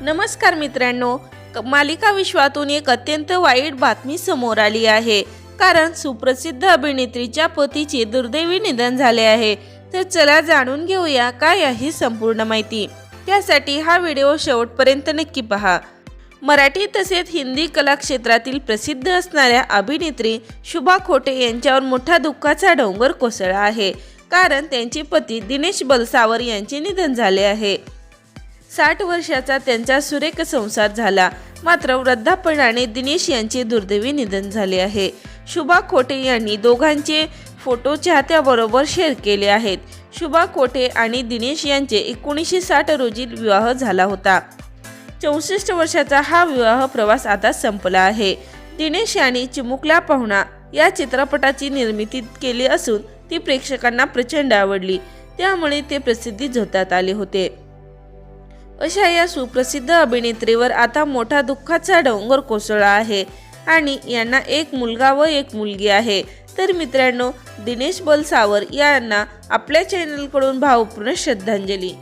नमस्कार मित्रांनो क- मालिका विश्वातून एक अत्यंत वाईट बातमी समोर आली आहे. कारण सुप्रसिद्ध अभिनेत्रीच्या पतीचे दुर्दैवी निधन झाले आहे. तर चला जाणून घेऊया काय आहे संपूर्ण माहिती. त्यासाठी हा व्हिडिओ शेवटपर्यंत नक्की पहा. मराठी तसेच हिंदी कला क्षेत्रातील प्रसिद्ध असणाऱ्या अभिनेत्री शुभा खोटे यांच्यावर मोठा दुःखाचा डोंगर कोसळला आहे. कारण त्यांचे पती दिनेश बलसावर यांचे निधन झाले आहे. साठ वर्षाचा त्यांचा सुरेख संसार झाला. मात्र वृद्धापणाने दिनेश यांचे दुर्दैवी निधन झाले आहे. शुभा खोटे यांनी दोघांचे फोटो चाहत्याबरोबर शेअर केले आहेत. शुभा कोठे आणि दिनेश यांचे एकोणीसशे साठ रोजी विवाह झाला होता. चौसष्ट वर्षाचा हा विवाह प्रवास आता संपला आहे. दिनेश यांनी चिमुकला पाहुणा या चित्रपटाची निर्मिती केली असून ती प्रेक्षकांना प्रचंड आवडली. त्यामुळे ते प्रसिद्धी झोतात आले होते. अशा या सुप्रसिद्ध अभिनेत्रीवर आता मोठा दुःखाचा डोंगर कोसळला आहे. आणि यांना एक मुलगा व एक मुलगी आहे. तर मित्रांनो दिनेश बलसावर यांना आपल्या चॅनलकडून भावपूर्ण श्रद्धांजली.